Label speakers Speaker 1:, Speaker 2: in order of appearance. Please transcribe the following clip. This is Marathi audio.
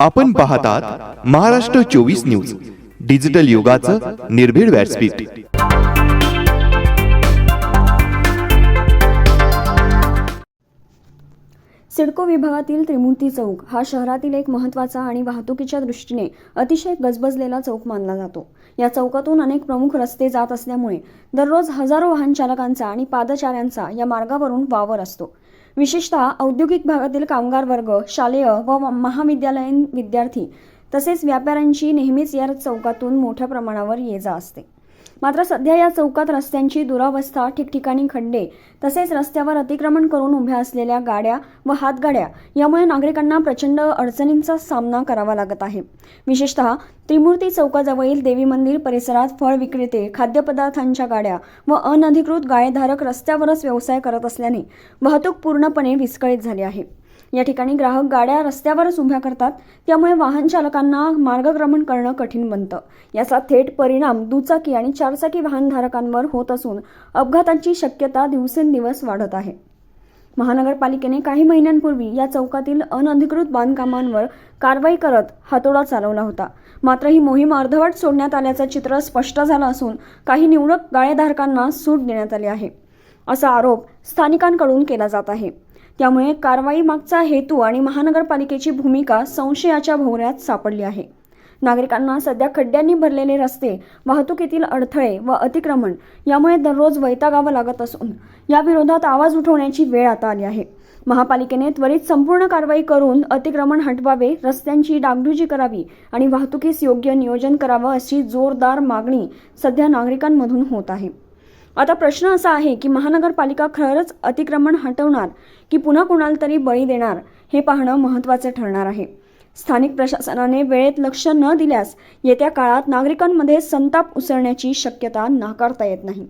Speaker 1: आपण पाहतात महाराष्ट्र चोवीस न्यूज डिजिटल युगाचं निर्भीड व्यासपीठ.
Speaker 2: सिडको विभागातील त्रिमूर्ती चौक हा शहरातील एक महत्त्वाचा आणि वाहतुकीच्या दृष्टीने अतिशय गजबजलेला चौक मानला जातो. या चौकातून अनेक प्रमुख रस्ते जात असल्यामुळे दररोज हजारो वाहन चालकांचा आणि पादचाऱ्यांचा या मार्गावरून वावर असतो. विशेषतः औद्योगिक भागातील कामगार वर्ग शालेय व महाविद्यालयीन विद्यार्थी तसेच व्यापाऱ्यांची नेहमीच या चौकातून मोठ्या प्रमाणावर ये जा असते. मात्र सध्या या चौकात रस्त्यांची दुरावस्था ठिकठिकाणी खड्डे तसेच रस्त्यावर अतिक्रमण करून उभ्या असलेल्या गाड्या व हातगाड्या यामुळे नागरिकांना प्रचंड अडचणींचा सामना करावा लागत आहे. विशेषतः त्रिमूर्ती चौकाजवळील देवी मंदिर परिसरात फळ विक्रेते खाद्यपदार्थांच्या गाड्या व अनधिकृत गाळेधारक रस्त्यावरच व्यवसाय करत असल्याने वाहतूक पूर्णपणे विस्कळीत झाली आहे. या ठिकाणी ग्राहक गाड्या रस्त्यावरच उभ्या करतात. त्यामुळे वाहन चालकांना मार्गक्रमण करणं कठीण बनतं. याचा थेट परिणाम दुचाकी आणि चारचाकी वाहनधारकांवर होत असून अपघातांची शक्यता दिवसेंदिवस वाढत आहे. महानगरपालिकेने काही महिन्यांपूर्वी या चौकातील अनधिकृत बांधकामांवर कारवाई करत हातोडा चालवला होता. मात्र ही मोहीम अर्धवट सोडण्यात आल्याचं चित्र स्पष्ट झालं असून काही निवडक गाळेधारकांना सूट देण्यात आली आहे. असा आरोप स्थानिकांकडून केला जात आहे. त्यामुळे कारवाई मागचा हेतू आणि महानगरपालिकेची भूमिका संशयाच्या भोवऱ्यात सापडली आहे. नागरिकांना सध्या खड्ड्यांनी भरलेले रस्ते वाहतुकीतील अडथळे व अतिक्रमण यामुळे दररोज वैतागावं लागत असून या विरोधात आवाज उठवण्याची वेळ आता आली आहे. महापालिकेने त्वरित संपूर्ण कारवाई करून अतिक्रमण हटवावे रस्त्यांची डागडुजी करावी आणि वाहतुकीस योग्य नियोजन करावं अशी जोरदार मागणी सध्या नागरिकांमधून होत आहे. आता प्रश्न असा आहे की महानगरपालिका खरंच अतिक्रमण हटवणार की पुन्हा कोणाला तरी बळी देणार हे पाहणं महत्त्वाचे ठरणार आहे. स्थानिक प्रशासनाने वेळेत लक्ष न दिल्यास येत्या काळात नागरिकांमध्ये संताप उसळण्याची शक्यता नाकारता येत नाही.